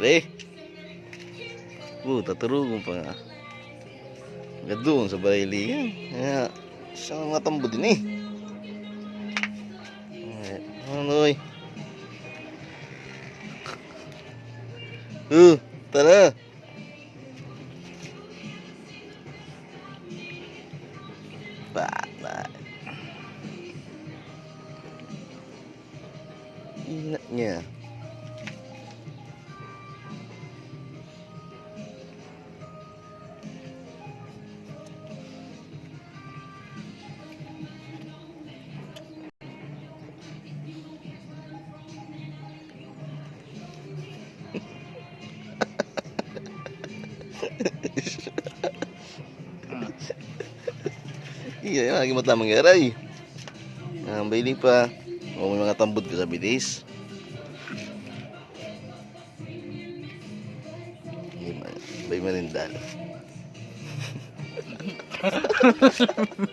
Pre. Uh, taturugong pa nga. Gadoon sa barili yan. Kaya, siya mga tambo din eh. Ano eh. Uh, tara. Bata. Niya. Iya, lagi mo tamang garay. Ang baili pa. O may mga tambod ka sa bilis. Bay manindal.